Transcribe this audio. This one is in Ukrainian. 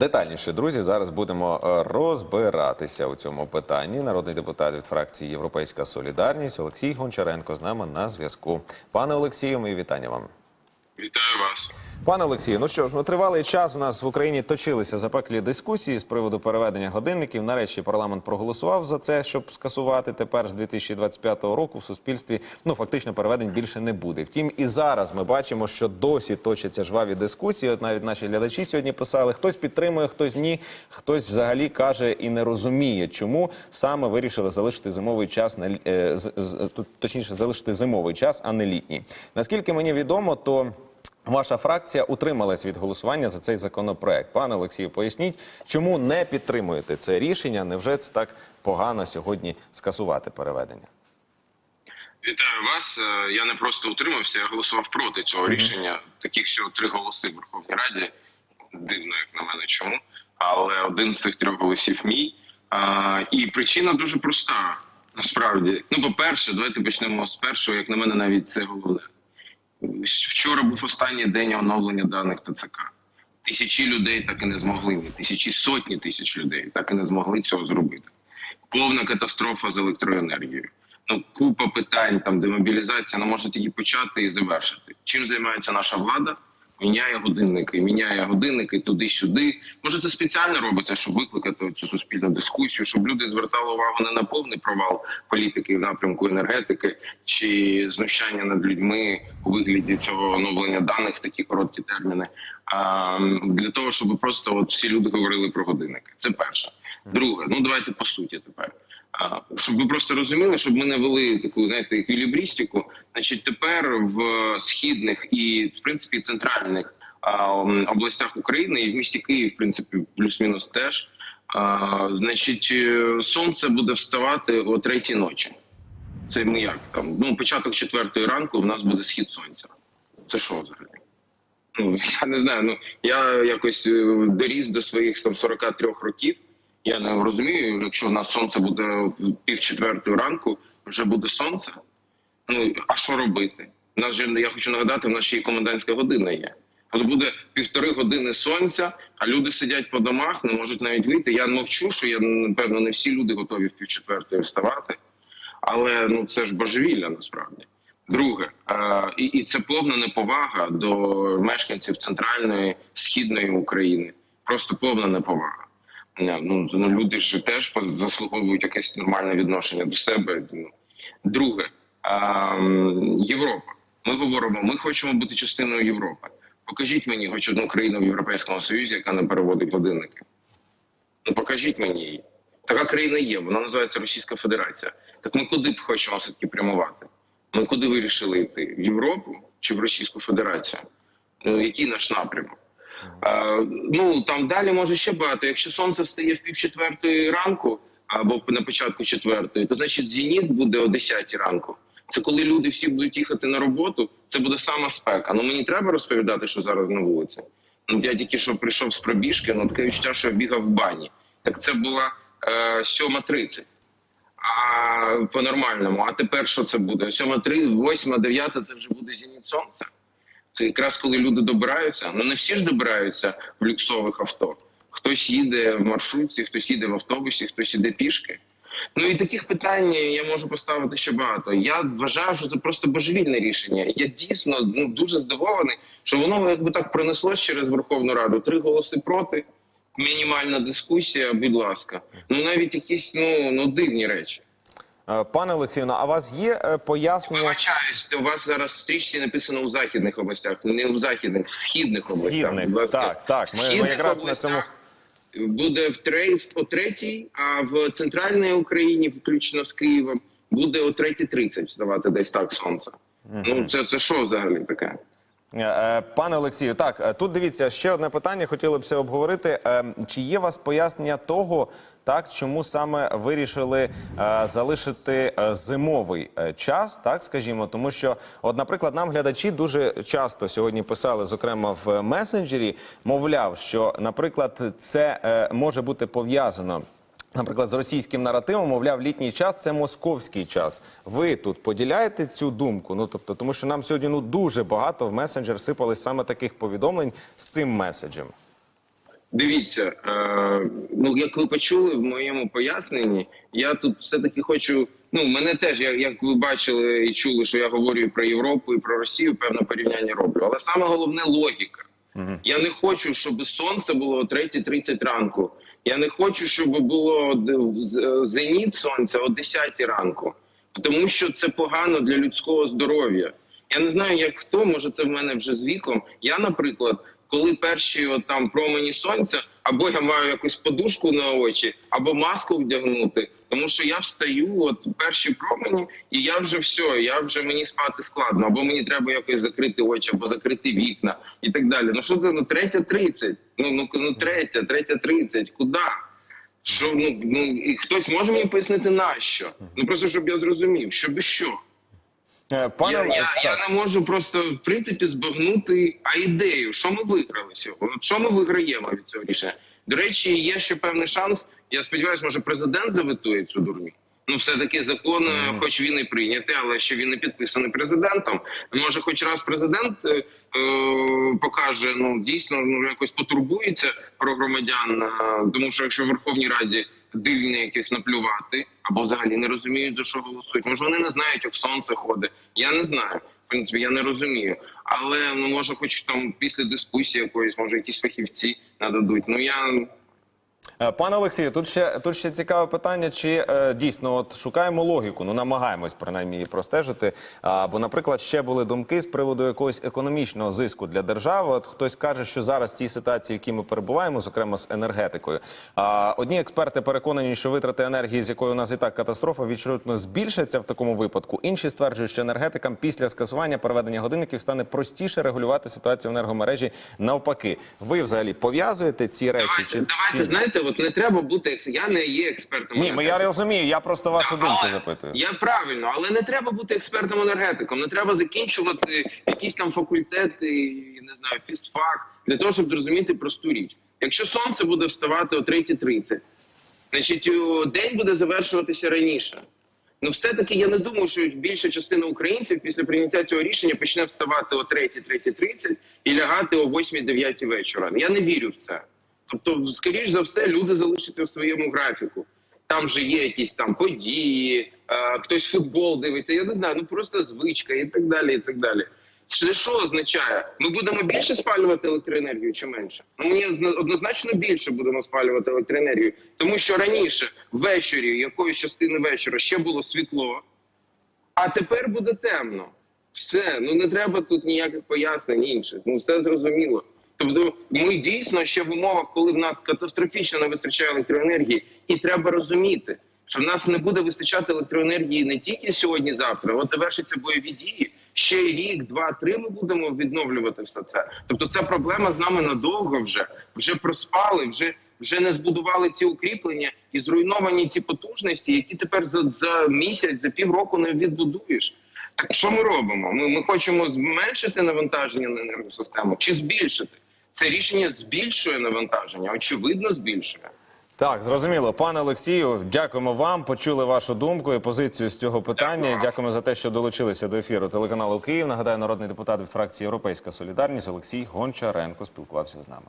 Детальніше, друзі, зараз будемо е, розбиратися у цьому питанні. Народний депутат від фракції Європейська Солідарність Олексій Гончаренко з нами на зв'язку. Пане Олексію, мої вітання вам. Вітаю вас. Пане Олексію, ну що ж, ну тривалий час у нас в Україні точилися запеклі дискусії з приводу переведення годинників. Нарешті парламент проголосував за це, щоб скасувати тепер з 2025 року в суспільстві. Ну фактично переведень більше не буде. Втім, і зараз ми бачимо, що досі точаться жваві дискусії. От навіть наші глядачі сьогодні писали: хтось підтримує, хтось ні, хтось взагалі каже і не розуміє, чому саме вирішили залишити зимовий час на е, точніше залишити зимовий час, а не літній. Наскільки мені відомо, то Ваша фракція утрималась від голосування за цей законопроект. Пане Олексію, поясніть, чому не підтримуєте це рішення? Невже це так погано сьогодні скасувати переведення? Вітаю вас. Е, Я не просто утримався, я голосував проти цього рішення. Таких всього три голоси в Верховній Раді. Дивно, як на мене, чому. Але один з цих трьох голосів мій. А, і причина дуже проста. Насправді, ну, по-перше, давайте почнемо з першого, як на мене, навіть це головне. Вчора був останній день оновлення даних ТЦК. Тисячі людей так і не змогли, тисячі сотні тисяч людей так і не змогли цього зробити. Повна катастрофа з електроенергією. Ну, купа питань, там демобілізація, ну можна тільки почати і завершити. Чим займається наша влада? Міняє годинники, міняє годинники туди-сюди. Може, це спеціально робиться, щоб викликати цю суспільну дискусію, щоб люди звертали увагу не на повний провал політики в напрямку енергетики чи знущання над людьми у вигляді цього оновлення даних в такі короткі терміни. А для того, щоб просто от всі люди говорили про годинники. Це перше. Друге, ну давайте по суті тепер. Щоб ви просто розуміли, щоб ми не вели таку знаєте еквілібрістику. Значить, тепер в східних і в принципі центральних областях України і в місті Київ, в принципі, плюс-мінус теж. Значить, е, сонце буде вставати о третій ночі. Це ми як там? Ну, початок четвертої ранку у нас буде схід сонця. Це що взагалі? Ну я не знаю. Ну я якось е, доріс до своїх там 43 років. Я не розумію, якщо у нас сонце буде пів четвертої ранку, вже буде сонце. Ну а що робити? У нас же я хочу нагадати, в нас ще й комендантська година є. От буде півтори години сонця, а люди сидять по домах, не можуть навіть вийти. Я мовчу, що я напевно не всі люди готові в пів четвертої вставати, але ну це ж божевілля насправді. Друге, е, і, і це повна неповага до мешканців центральної східної України. Просто повна неповага. Ну, ну люди ж теж заслуговують якесь нормальне відношення до себе. Ну. Друге, Європа. Ми говоримо, ми хочемо бути частиною Європи. Покажіть мені хоч одну країну в Європейському Союзі, яка не переводить годинники. Ну покажіть мені її. Така країна є, вона називається Російська Федерація. Так ми куди б хочемо все-таки прямувати? Ми куди вирішили йти? В Європу чи в Російську Федерацію? Ну, який наш напрямок? Е, ну там далі може ще багато. Якщо сонце встає в пів четвертої ранку або на початку четвертої, то значить зеніт буде о 10 ранку. Це коли люди всі будуть їхати на роботу. Це буде сама спека. Ну мені треба розповідати, що зараз на вулиці. Ну я тільки що прийшов з пробіжки, ну таке відчуття, що я бігав в бані. Так це була е, 7.30. А по-нормальному. А тепер що це буде? 7.3, 8, 9 це вже буде зеніт сонця. Це якраз коли люди добираються. Ну не всі ж добираються в люксових авто. Хтось їде в маршрутці, хтось їде в автобусі, хтось іде пішки. Ну і таких питань я можу поставити ще багато. Я вважаю, що це просто божевільне рішення. Я дійсно ну дуже здивований, що воно якби так пронеслось через Верховну Раду. Три голоси проти, мінімальна дискусія. Будь ласка, ну навіть якісь ну ну дивні речі. Е, Пане Олексію, а у вас є е, пояснення Вибачаюсь, у вас зараз в стрічці написано у західних областях, не у західних, в східних областях. східних? Так, так. В Ми, ми східних якраз на областях цьому. буде в трей по третій, а в центральній Україні, включно з Києвом, буде о 3.30 вставати десь так сонце. Ну це це що взагалі таке? Е, е, Пане Олексію, так е, тут дивіться ще одне питання. Хотіли б це обговорити. Чи є у вас пояснення того, так чому саме вирішили залишити зимовий час, так скажімо, тому що, от, наприклад, нам глядачі дуже часто сьогодні писали, зокрема в месенджері, мовляв, що, наприклад, це може бути пов'язано. Наприклад, з російським наративом, мовляв, літній час це московський час. Ви тут поділяєте цю думку? Ну тобто, тому що нам сьогодні ну дуже багато в месенджер сипались саме таких повідомлень з цим меседжем. Дивіться, е, ну як ви почули в моєму поясненні, я тут все-таки хочу. Ну, мене теж, як, як ви бачили і чули, що я говорю про Європу і про Росію, певне порівняння роблю. Але саме головне логіка. Я не хочу, щоб сонце було о 3.30 ранку. Я не хочу, щоб було д- зеніт сонця о 10 ранку, тому що це погано для людського здоров'я. Я не знаю, як хто, може це в мене вже з віком. Я, наприклад, коли перші от, там промені сонця, або я маю якусь подушку на очі, або маску вдягнути, тому що я встаю, от перші промені, і я вже все, я вже мені спати складно, або мені треба якось закрити очі, або закрити вікна і так далі. Ну що це ну третя тридцять? Ну ну ну третя, третя тридцять. Куди? Що ну ну і хтось може мені пояснити нащо? Ну просто щоб я зрозумів, щоб що. Е, Пане Я, я, я не можу просто в принципі збагнути а ідею, що ми виграли сьогодні. Що ми виграємо від цього рішення? До речі, є ще певний шанс. Я сподіваюся, може президент заветує цю дурню. Ну, все таки закон, е, хоч він і прийнятий, але ще він не підписаний президентом. Може, хоч раз президент е, е, покаже, ну дійсно ну якось потурбується про громадян, тому що якщо в Верховній Раді дивні якісь наплювати, або взагалі не розуміють за що голосують. Може, вони не знають, як сонце ходить. Я не знаю. В принципі, я не розумію. Але ну може, хоч там після дискусії якоїсь, може, якісь фахівці нададуть. Ну я Пане Олексію, тут ще тут ще цікаве питання, чи е, дійсно от шукаємо логіку, ну намагаємось принаймні її простежити. А, бо, наприклад, ще були думки з приводу якогось економічного зиску для держави. От хтось каже, що зараз в тій ситуації, в якій ми перебуваємо, зокрема з енергетикою. А одні експерти переконані, що витрати енергії, з якою у нас і так катастрофа, відчутно збільшаться в такому випадку. Інші стверджують, що енергетикам після скасування переведення годинників стане простіше регулювати ситуацію в енергомережі навпаки. Ви взагалі пов'язуєте ці речі? давайте, чи, давайте чи... знаєте, от не треба бути екс- Я не є експертом. Ні, ну я розумію, я просто вашу Так, думку але запитую. Я правильно, але не треба бути експертом енергетиком. Не треба закінчувати якісь там факультети, не знаю, фізфак для того, щоб зрозуміти просту річ. Якщо сонце буде вставати о 3.30, значить день буде завершуватися раніше. Ну, все-таки я не думаю, що більша частина українців після прийняття цього рішення почне вставати о 3-3.30 і лягати о 8-9 вечора. Я не вірю в це. Тобто, скоріш за все, люди залишаться в своєму графіку. Там же є якісь там події, е, хтось футбол дивиться, я не знаю, ну просто звичка і так далі. і так далі. Це що означає? Ми будемо більше спалювати електроенергію чи менше? Ну мені однозначно більше будемо спалювати електроенергію, тому що раніше ввечері, якоїсь частини вечора ще було світло, а тепер буде темно. Все, ну не треба тут ніяких пояснень інших. Ну все зрозуміло. Тобто, ми дійсно ще в умовах, коли в нас катастрофічно не вистачає електроенергії, і треба розуміти, що в нас не буде вистачати електроенергії не тільки сьогодні, завтра. От завершаться бойові дії. Ще рік, два, три ми будемо відновлювати все це. Тобто, це проблема з нами надовго вже вже проспали, вже вже не збудували ці укріплення і зруйновані ці потужності, які тепер за, за місяць, за півроку не відбудуєш. Так що ми робимо? Ми, ми хочемо зменшити навантаження на енергосистему чи збільшити? Це рішення збільшує навантаження, очевидно, збільшує. Так, зрозуміло. Пане Олексію, дякуємо вам. Почули вашу думку і позицію з цього питання. Дякую. Дякуємо за те, що долучилися до ефіру телеканалу Київ. Нагадаю, народний депутат від фракції Європейська Солідарність Олексій Гончаренко спілкувався з нами.